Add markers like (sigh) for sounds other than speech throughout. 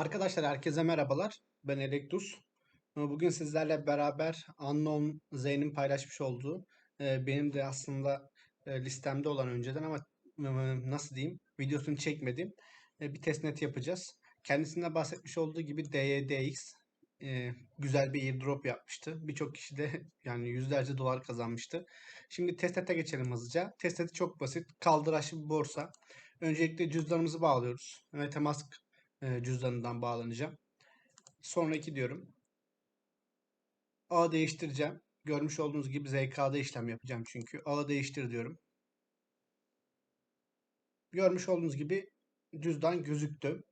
Arkadaşlar herkese merhabalar. Ben Elektus. Bugün sizlerle beraber Unknown Zeyn'in paylaşmış olduğu e, benim de aslında e, listemde olan önceden ama e, nasıl diyeyim videosunu çekmedim. Bir testnet yapacağız. Kendisinde bahsetmiş olduğu gibi DYDX güzel bir airdrop yapmıştı. Birçok kişi de (laughs) yani yüzlerce dolar kazanmıştı. Şimdi testnet'e geçelim hızlıca. Testnet'i çok basit. Kaldıraçlı bir borsa. Öncelikle cüzdanımızı bağlıyoruz. Metamask e, cüzdanından bağlanacağım. Sonraki diyorum. A değiştireceğim. Görmüş olduğunuz gibi ZK'da işlem yapacağım çünkü. A değiştir diyorum. Görmüş olduğunuz gibi cüzdan gözüktü.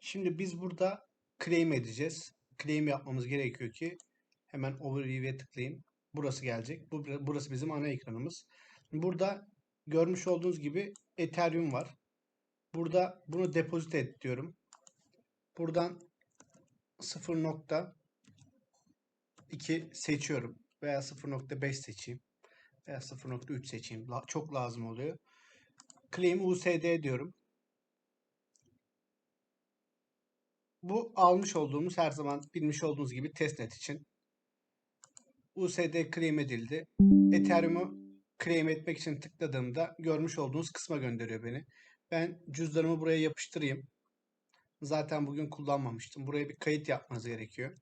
Şimdi biz burada claim edeceğiz. Claim yapmamız gerekiyor ki hemen overview'e tıklayayım. Burası gelecek. Bu, burası bizim ana ekranımız. Burada görmüş olduğunuz gibi Ethereum var. Burada bunu depozit et diyorum. Buradan 0.2 seçiyorum. Veya 0.5 seçeyim. Veya 0.3 seçeyim. Çok lazım oluyor. Claim USD diyorum. Bu almış olduğumuz her zaman bilmiş olduğunuz gibi testnet için. USD claim edildi. Ethereum'u claim etmek için tıkladığımda görmüş olduğunuz kısma gönderiyor beni. Ben cüzdanımı buraya yapıştırayım. Zaten bugün kullanmamıştım. Buraya bir kayıt yapmanız gerekiyor.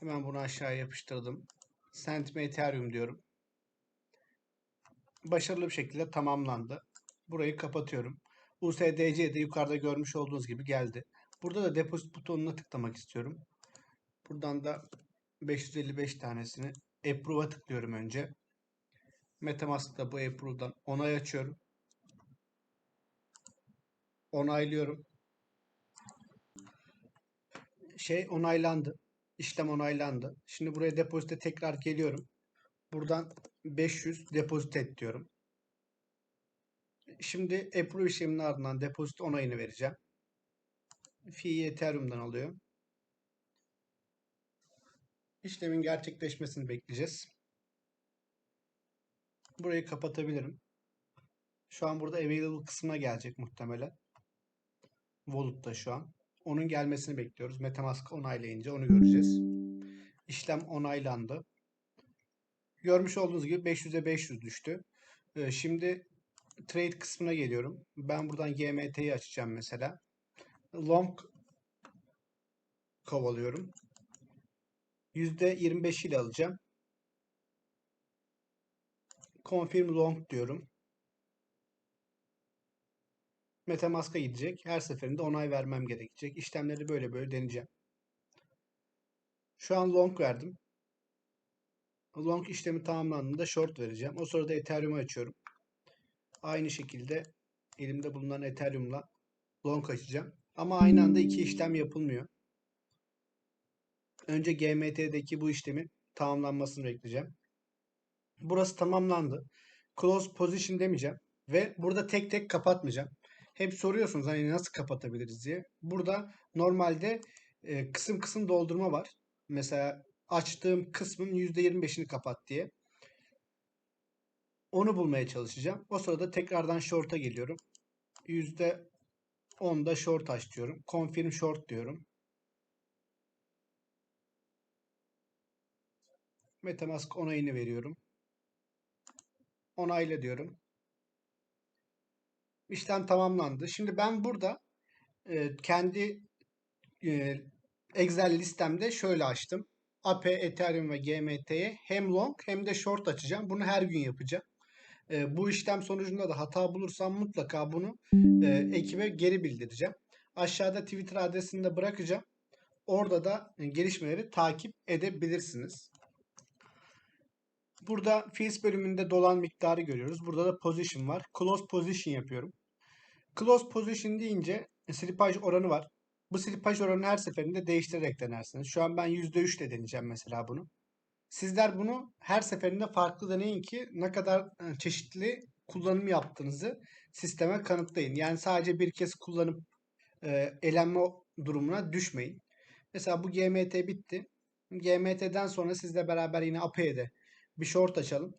Hemen bunu aşağıya yapıştırdım. Send me Ethereum diyorum. Başarılı bir şekilde tamamlandı. Burayı kapatıyorum. USDC de yukarıda görmüş olduğunuz gibi geldi. Burada da deposit butonuna tıklamak istiyorum. Buradan da 555 tanesini Approve'a tıklıyorum önce. Metamask'ta bu Approve'dan onay açıyorum. Onaylıyorum şey onaylandı. İşlem onaylandı. Şimdi buraya depozite tekrar geliyorum. Buradan 500 depozit et diyorum. Şimdi approve işleminin ardından depozit onayını vereceğim. Fi'yi Ethereum'dan alıyorum. İşlemin gerçekleşmesini bekleyeceğiz. Burayı kapatabilirim. Şu an burada available kısmına gelecek muhtemelen. Wallet'ta şu an. Onun gelmesini bekliyoruz. Metamask onaylayınca onu göreceğiz. İşlem onaylandı. Görmüş olduğunuz gibi 500'e 500 düştü. Ee, şimdi trade kısmına geliyorum. Ben buradan GMT'yi açacağım mesela. Long kovalıyorum. %25 ile alacağım. Confirm long diyorum. Metamask'a gidecek. Her seferinde onay vermem gerekecek. İşlemleri böyle böyle deneyeceğim. Şu an long verdim. Long işlemi tamamlandığında short vereceğim. O sırada Ethereum'u açıyorum. Aynı şekilde elimde bulunan Ethereum'la long açacağım. Ama aynı anda iki işlem yapılmıyor. Önce GMT'deki bu işlemin tamamlanmasını bekleyeceğim. Burası tamamlandı. Close position demeyeceğim. Ve burada tek tek kapatmayacağım hep soruyorsunuz hani nasıl kapatabiliriz diye. Burada normalde e, kısım kısım doldurma var. Mesela açtığım kısmın %25'ini kapat diye. Onu bulmaya çalışacağım. O sırada tekrardan short'a geliyorum. %10'da short aç diyorum. Confirm short diyorum. Metamask onayını veriyorum. Onayla diyorum işlem tamamlandı. Şimdi ben burada e, kendi e, Excel listemde şöyle açtım. AP, Ethereum ve GMT'ye hem long hem de short açacağım. Bunu her gün yapacağım. E, bu işlem sonucunda da hata bulursam mutlaka bunu e, ekibe geri bildireceğim. Aşağıda Twitter adresini de bırakacağım. Orada da gelişmeleri takip edebilirsiniz. Burada fees bölümünde dolan miktarı görüyoruz. Burada da position var. Close position yapıyorum. Close position deyince slipaj oranı var. Bu slipaj oranı her seferinde değiştirerek denersiniz. Şu an ben %3 ile deneyeceğim mesela bunu. Sizler bunu her seferinde farklı deneyin ki ne kadar e, çeşitli kullanım yaptığınızı sisteme kanıtlayın. Yani sadece bir kez kullanıp e, elenme durumuna düşmeyin. Mesela bu GMT bitti. GMT'den sonra sizle beraber yine AP'de bir short açalım.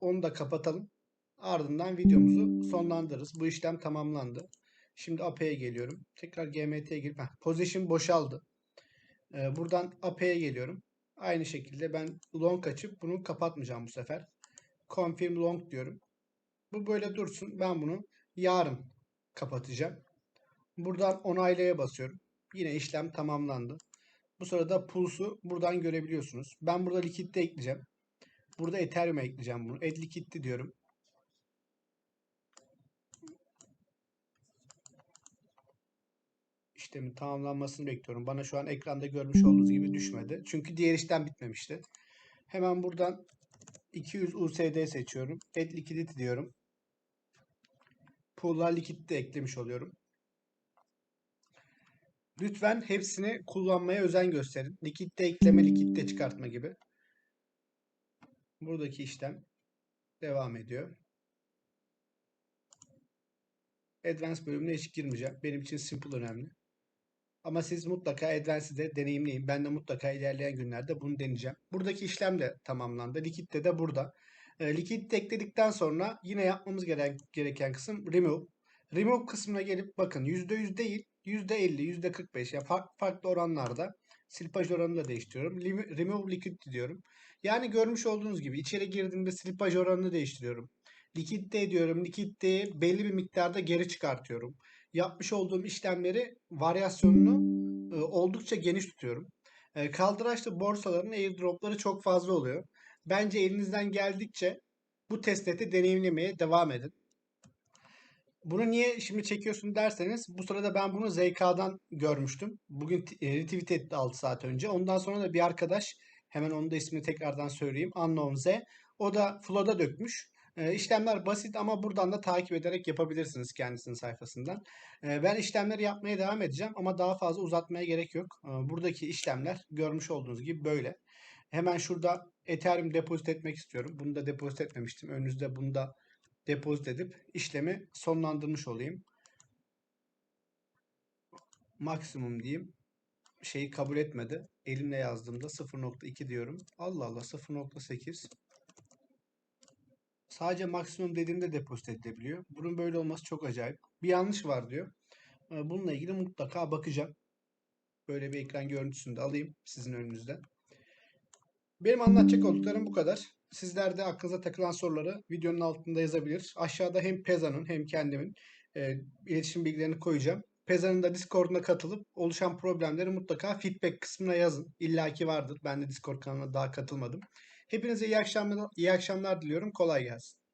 Onu da kapatalım. Ardından videomuzu sonlandırırız. Bu işlem tamamlandı. Şimdi AP'ye geliyorum. Tekrar GMT'ye girip heh, position boşaldı. Ee, buradan AP'ye geliyorum. Aynı şekilde ben long açıp bunu kapatmayacağım bu sefer. Confirm long diyorum. Bu böyle dursun. Ben bunu yarın kapatacağım. Buradan onaylaya basıyorum. Yine işlem tamamlandı. Bu sırada pulse'u buradan görebiliyorsunuz. Ben burada likitte ekleyeceğim. Burada Ethereum'a ekleyeceğim bunu. Add likitti diyorum. İşlemin tamamlanmasını bekliyorum. Bana şu an ekranda görmüş olduğunuz gibi düşmedi. Çünkü diğer işlem bitmemişti. Hemen buradan 200 USD seçiyorum. Add liquidity diyorum. Pool'a likit de eklemiş oluyorum. Lütfen hepsini kullanmaya özen gösterin. Likitte ekleme, likitte çıkartma gibi. Buradaki işlem devam ediyor. Advanced bölümüne hiç girmeyeceğim. Benim için simple önemli. Ama siz mutlaka Advance'i de deneyimleyin. Ben de mutlaka ilerleyen günlerde bunu deneyeceğim. Buradaki işlem de tamamlandı. Likitte de burada. E, likit ekledikten sonra yine yapmamız gereken, kısım remove. Remove kısmına gelip bakın %100 değil %50, %45 ya farklı, farklı oranlarda silpaj oranını da değiştiriyorum. Remove liquid diyorum. Yani görmüş olduğunuz gibi içeri girdiğimde silpaj oranını değiştiriyorum. Likitte ediyorum. Likiditeyi belli bir miktarda geri çıkartıyorum. Yapmış olduğum işlemleri varyasyonunu e, oldukça geniş tutuyorum. E, kaldıraçlı borsaların airdropları çok fazla oluyor. Bence elinizden geldikçe bu testneti deneyimlemeye devam edin. Bunu niye şimdi çekiyorsun derseniz bu sırada ben bunu ZK'dan görmüştüm. Bugün e, retweet etti 6 saat önce. Ondan sonra da bir arkadaş hemen onun da ismini tekrardan söyleyeyim. Unknown Z. O da Flow'da dökmüş. E, işlemler basit ama buradan da takip ederek yapabilirsiniz kendisinin sayfasından. E, ben işlemleri yapmaya devam edeceğim ama daha fazla uzatmaya gerek yok. E, buradaki işlemler görmüş olduğunuz gibi böyle. Hemen şurada Ethereum depozit etmek istiyorum. Bunu da depozit etmemiştim. Önünüzde bunu da depozit edip işlemi sonlandırmış olayım. Maksimum diyeyim. Şeyi kabul etmedi. Elimle yazdığımda 0.2 diyorum. Allah Allah 0.8. Sadece maksimum dediğimde depozit edilebiliyor. Bunun böyle olması çok acayip. Bir yanlış var diyor. Ee, Bununla ilgili mutlaka bakacağım. Böyle bir ekran görüntüsünü de alayım sizin önünüzden. Benim anlatacak olduklarım bu kadar. Sizler de aklınıza takılan soruları videonun altında yazabilir. Aşağıda hem Peza'nın hem kendimin e, iletişim bilgilerini koyacağım. Peza'nın da Discord'una katılıp oluşan problemleri mutlaka feedback kısmına yazın. İlla ki vardır. Ben de Discord kanalına daha katılmadım. Hepinize iyi akşamlar, iyi akşamlar diliyorum. Kolay gelsin.